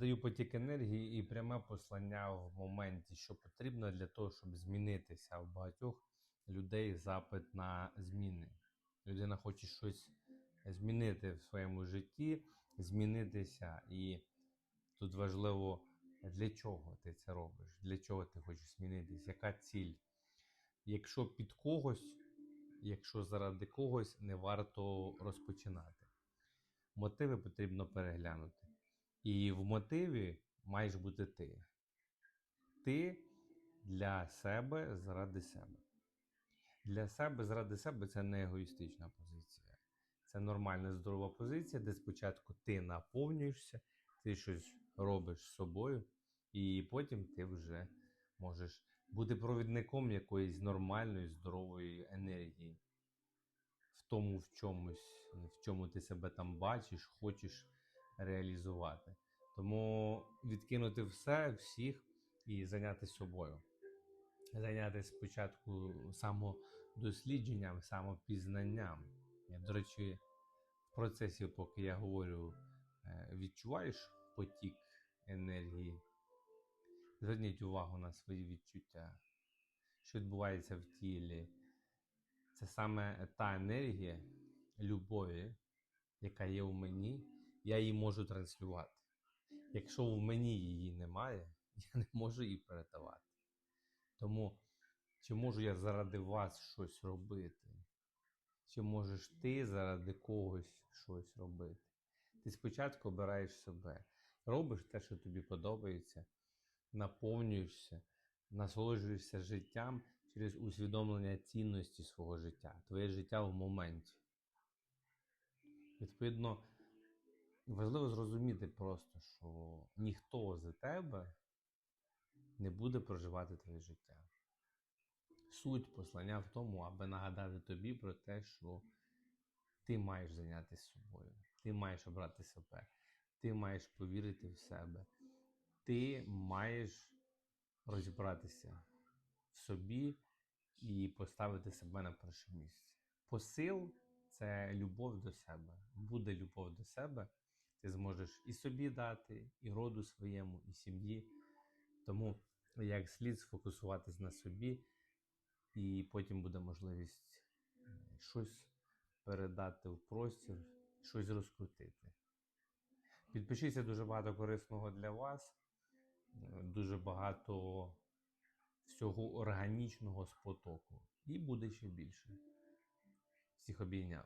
Даю потік енергії і пряме послання в моменті, що потрібно для того, щоб змінитися. В багатьох людей запит на зміни. Людина хоче щось змінити в своєму житті, змінитися. І тут важливо, для чого ти це робиш, для чого ти хочеш змінитися, яка ціль. Якщо під когось, якщо заради когось, не варто розпочинати. Мотиви потрібно переглянути. І в мотиві маєш бути ти. Ти для себе заради себе. Для себе заради себе це не егоїстична позиція. Це нормальна здорова позиція, де спочатку ти наповнюєшся, ти щось робиш з собою, і потім ти вже можеш бути провідником якоїсь нормальної, здорової енергії в тому в чомусь, в чому ти себе там бачиш, хочеш реалізувати. Тому відкинути все, всіх і зайнятися собою. Зайнятися спочатку самодослідженням, самопізнанням. Я, До речі, в процесі, поки я говорю, е, відчуваєш потік енергії. Зверніть увагу на свої відчуття, що відбувається в тілі. Це саме та енергія любові, яка є у мені, я її можу транслювати. Якщо в мені її немає, я не можу її передавати. Тому чи можу я заради вас щось робити? Чи можеш ти заради когось щось робити? Ти спочатку обираєш себе, робиш те, що тобі подобається, наповнюєшся, насолоджуєшся життям через усвідомлення цінності свого життя, твоє життя в моменті. Відповідно, важливо зрозуміти просто, що ніхто за тебе не буде проживати твоє життя. Суть послання в тому, аби нагадати тобі про те, що ти маєш зайнятися собою, ти маєш обрати себе, ти маєш повірити в себе, ти маєш розібратися в собі і поставити себе на перше місце. Посил це любов до себе. Буде любов до себе, ти зможеш і собі дати, і роду своєму, і сім'ї. Тому як слід сфокусуватись на собі, і потім буде можливість е, щось передати в простір, щось розкрутити. Підпишіться дуже багато корисного для вас, е, дуже багато всього органічного з потоку. І буде ще більше. Всіх обійняв.